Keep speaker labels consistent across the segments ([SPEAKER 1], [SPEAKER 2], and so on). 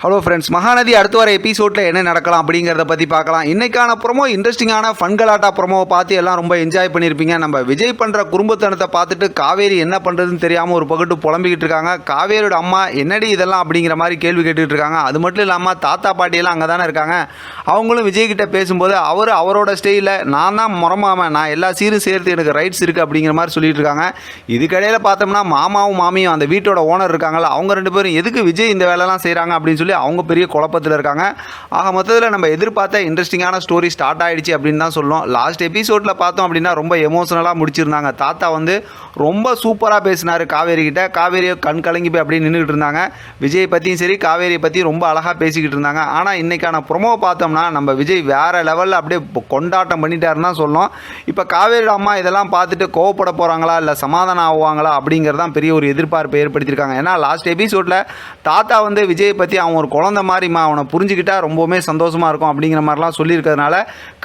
[SPEAKER 1] Hello friends Mahanadi அடுத்து வர எபிசோடில் என்ன நடக்கலாம் அப்படிங்கிறத பற்றி பார்க்கலாம். இன்றைக்கான ப்ரோமோ இன்ட்ரெஸ்டிங்கான ஃபன்கலாட்டா ப்ரோமோவை பார்த்து எல்லாம் ரொம்ப என்ஜாய் பண்ணியிருப்பீங்க. நம்ம விஜய் பண்ணுற குறும்புத்தனத்தை பார்த்துட்டு காவேரி என்ன பண்ணுறதுன்னு தெரியாமல் ஒரு பக்கத்து புலம்பிக்கிட்டு இருக்காங்க. காவேரியோட அம்மா என்னடி இதெல்லாம்? அப்படிங்கிற மாதிரி கேள்வி கேட்டுட்டு இருக்காங்க. அது மட்டும் இல்லாமல் தாத்தா பாட்டியெல்லாம் அங்கே தானே இருக்காங்க. அவங்களும் விஜய் கிட்ட பேசும்போது அவர் அவரோட ஸ்டைலில் நான் தான் முறமாமன் நான் எல்லா சீரும் சேர்த்து எனக்கு ரைட்ஸ் இருக்குது அப்படிங்கிற மாதிரி சொல்லிட்டு இருக்காங்க. இதுக்கடையில் பார்த்தோம்னா மாமாவும் மாமியும் அந்த வீட்டோட ஓனர் இருக்காங்கல்ல. அவங்க ரெண்டு பேரும் எதுக்கு விஜய் இந்த வேலைலாம் செய்கிறாங்க அப்படின்னு சொல்லி அவங்க பெரிய குழப்பத்தில் இருக்காங்க. ஆக மொத்தத்தில் நம்ம எதிர்பார்த்த இன்ட்ரெஸ்டிங்கான ஸ்டோரி ஸ்டார்ட் ஆயிடுச்சு அப்படின்னு தான் சொல்லுவோம் லாஸ்ட் எபிசோடில் பார்த்தோம் அப்படின்னா ரொம்ப எமோஷனலாக முடிச்சிருந்தாங்க. தாத்தா வந்து ரொம்ப சூப்பராக பேசினார் காவேரி கிட்ட. காவேரியை கண் கலங்கி போய் அப்படியே நின்றுட்டு இருந்தாங்க. விஜய் பற்றியும் சரி காவேரியை பற்றி ரொம்ப அழகாக பேசிக்கிட்டு இருந்தாங்க. ஆனால் இன்றைக்கான ப்ரொமோ பார்த்தோம்னா நம்ம விஜய் வேறு லெவலில் அப்படியே கொண்டாட்டம் பண்ணிட்டாருன்னு தான் சொல்லணும். இப்போ காவேரியோட அம்மா இதெல்லாம் பார்த்துட்டு கோவப்பட போகிறாங்களா இல்லை சமாதானம் ஆகுவாங்களா அப்படிங்கிறது தான் பெரிய ஒரு எதிர்பார்ப்பை ஏற்படுத்தியிருக்காங்க. ஏன்னா லாஸ்ட் எபிசோடில் தாத்தா வந்து விஜய் பற்றி அவன் ஒரு குழந்தை மாதிரிம்மா அவனை புரிஞ்சுக்கிட்டா ரொம்பவுமே சந்தோஷமாக இருக்கும் அப்படிங்கிற மாதிரிலாம் சொல்லியிருக்கிறதுனால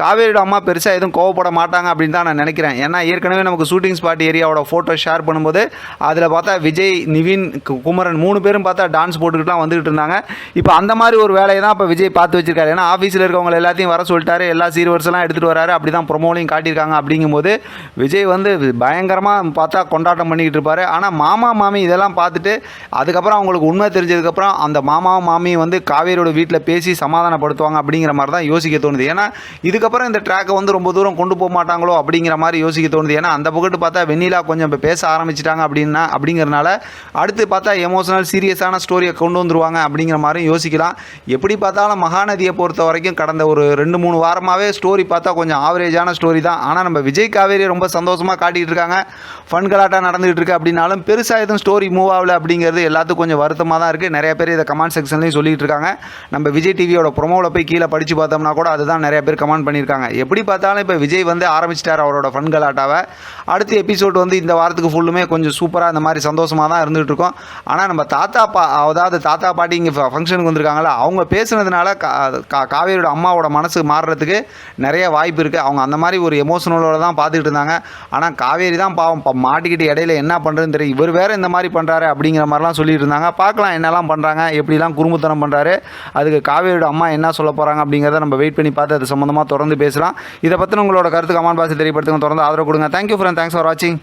[SPEAKER 1] காவேரியோட அம்மா பெருசாக எதுவும் கோவப்பட மாட்டாங்க அப்படின்னு தான் நான் நினைக்கிறேன். ஏன்னா ஏற்கனவே நமக்கு ஷூட்டிங் ஸ்பாட் ஏரியாவோட ஃபோட்டோ ஷேர் பண்ணும்போது அதில் பார்த்தா விஜய் நிவின் கு- குமரன் மூணு பேரும் பார்த்தா டான்ஸ் போட்டுக்கிட்டுலாம் வந்துகிட்டு இருந்தாங்க. இப்போ அந்த மாதிரி ஒரு வேலையை தான் இப்போ விஜய் பார்த்து வச்சிருக்காரு. ஏன்னா ஆஃபீஸில் இருக்கவங்க எல்லாத்தையும் வர சொல்லிட்டாரு. எல்லா சீர்வரிசெல்லாம் எடுத்துகிட்டு வராரு. அப்படி தான் ப்ரொமோலையும் காட்டியிருக்காங்க அப்படிங்கும்போது விஜய் வந்து பயங்கரமாக பார்த்தா கொண்டாட்டம் பண்ணிக்கிட்டு இருப்பார். ஆனால் மாமா மாமி இதெல்லாம் பார்த்துட்டு அதுக்கப்புறம் அவங்களுக்கு உண்மை தெரிஞ்சதுக்கப்புறம் அந்த மாமாவும் சாமி வந்து காவேரியோட வீட்டில் பேசி சமாதானப்படுத்துவாங்க அப்படிங்கிற மாதிரி தான் யோசிக்க தோணுது. ஏன்னா இதுக்கப்புறம் இந்த ட்ராக்கை வந்து ரொம்ப தூரம் கொண்டு போக மாட்டாங்களோ அப்படிங்கிற மாதிரி யோசிக்க தோணுது. ஏன்னா அந்த பக்கத்து பார்த்தா வெண்ணிலா கொஞ்சம் இப்போ பேச ஆரம்பிச்சிட்டாங்க அப்படின்னா அப்படிங்கிறனால அடுத்து பார்த்தா எமோஷனல் சீரியஸான ஸ்டோரியை கொண்டு வந்துருவாங்க அப்படிங்கிற மாதிரியும் யோசிக்கலாம். எப்படி பார்த்தாலும் மகாநதியை பொறுத்த வரைக்கும் கடந்த ஒரு ரெண்டு மூணு வாரமாகவே ஸ்டோரி பார்த்தா கொஞ்சம் ஆவரேஜான ஸ்டோரி தான். ஆனால் நம்ம விஜய் காவேரி ரொம்ப சந்தோஷமாக காட்டிகிட்டு இருக்காங்க. ஃபன் கலாட்டாக நடந்துகிட்டு இருக்கு அப்படின்னாலும் பெருசாக எதுவும் ஸ்டோரி மூவ் ஆகல அப்படிங்கிறது எல்லாத்துக்கும் கொஞ்சம் வருத்தமாக தான் இருக்குது நிறைய பேர் இதை கமெண்ட் செக்ஷன்லையும் சொல்லிட்டு இருக்காங்க. நம்ம விஜய் டிவியோட ப்ரொமோவில் போய் கீழே படித்து பார்த்தோம்னா கூட அதுதான் நிறைய பேர் கமெண்ட் பண்ணியிருக்காங்க. எப்படி பார்த்தாலும் இப்போ விஜய் வந்து ஆரம்பிச்சிட்டார் அவரோட ஃபன் கலாட்டாவை. அடுத்த எபிசோட் வந்து இந்த வாரத்துக்கு ஃபுல்லுமே கொஞ்சம் சூப்பராக இந்த மாதிரி சந்தோஷமாக தான் இருந்துகிட்டு இருக்கோம். ஆனால் நம்ம தாத்தா பா அதாவது தாத்தா பாட்டி இங்கே ஃபங்க்ஷனுக்கு வந்திருக்காங்களா அவங்க பேசுனதுனால கா காவேரியோட அம்மாவோட மனசு மாறுறதுக்கு நிறைய வாய்ப்பு இருக்குது அவங்க அந்த மாதிரி ஒரு எமோஷனலோட தான் பார்த்துக்கிட்டு இருந்தாங்க. ஆனால் காவேரி தான் பாவம் மாட்டிக்கிட்டு இடையில என்ன பண்ணுறதுன்னு தெரியும் இவர் வேறு இந்த மாதிரி பண்ணுறாரு அப்படிங்கிற மாதிரிலாம் சொல்லிட்டு இருந்தாங்க. பார்க்கலாம் என்னெல்லாம் பண்ணுறாங்க எப்படிலாம் குறும்புத்தனம் பண்ணுறாரு அதுக்கு காவேரியோட அம்மா என்ன சொல்ல போகிறாங்க அப்படிங்கிறத நம்ம வெயிட் பண்ணி பார்த்து அது சம்மந்தமாக தொடர்ந்து பேசலாம். இதை பற்றின உங்களோட கருத்து கமெண்ட் பாக்ஸில் தெரியப்படுத்துங்க. தொடர்ந்து ஆதரவு கொடுங்க. தேங்க்யூ ஃப்ரெண்ட் தேங்க்ஸ் ஃபார் வாட்சிங்